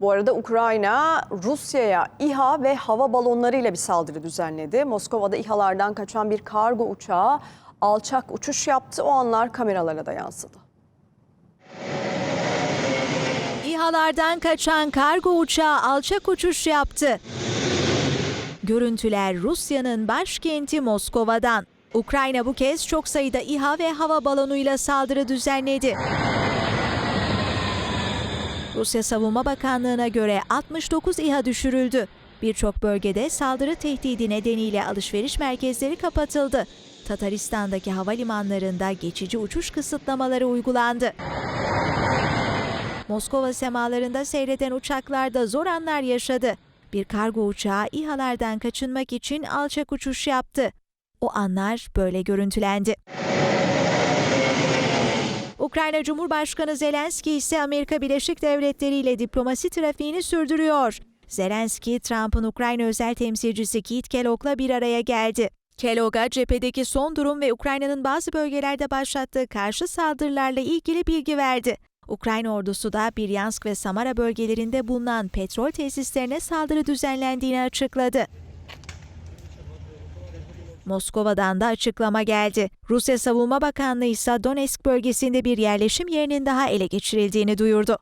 Bu arada Ukrayna Rusya'ya İHA ve hava balonlarıyla bir saldırı düzenledi. Moskova'da İHA'lardan kaçan bir kargo uçağı alçak uçuş yaptı. O anlar kameralara da yansıdı. İHA'lardan kaçan kargo uçağı alçak uçuş yaptı. Görüntüler Rusya'nın başkenti Moskova'dan. Ukrayna bu kez çok sayıda İHA ve hava balonuyla saldırı düzenledi. Rusya Savunma Bakanlığı'na göre 69 İHA düşürüldü. Birçok bölgede saldırı tehdidi nedeniyle alışveriş merkezleri kapatıldı. Tataristan'daki havalimanlarında geçici uçuş kısıtlamaları uygulandı. Moskova semalarında seyreden uçaklarda zor anlar yaşadı. Bir kargo uçağı İHA'lardan kaçınmak için alçak uçuş yaptı. O anlar böyle görüntülendi. Ukrayna Cumhurbaşkanı Zelenski ise Amerika Birleşik Devletleri ile diplomasi trafiğini sürdürüyor. Zelenski, Trump'ın Ukrayna özel temsilcisi Keith Kellogg'la bir araya geldi. Kellogg'a cephedeki son durum ve Ukrayna'nın bazı bölgelerde başlattığı karşı saldırılarla ilgili bilgi verdi. Ukrayna ordusu da Biryansk ve Samara bölgelerinde bulunan petrol tesislerine saldırı düzenlendiğini açıkladı. Moskova'dan da açıklama geldi. Rusya Savunma Bakanlığı ise Donetsk bölgesinde bir yerleşim yerinin daha ele geçirildiğini duyurdu.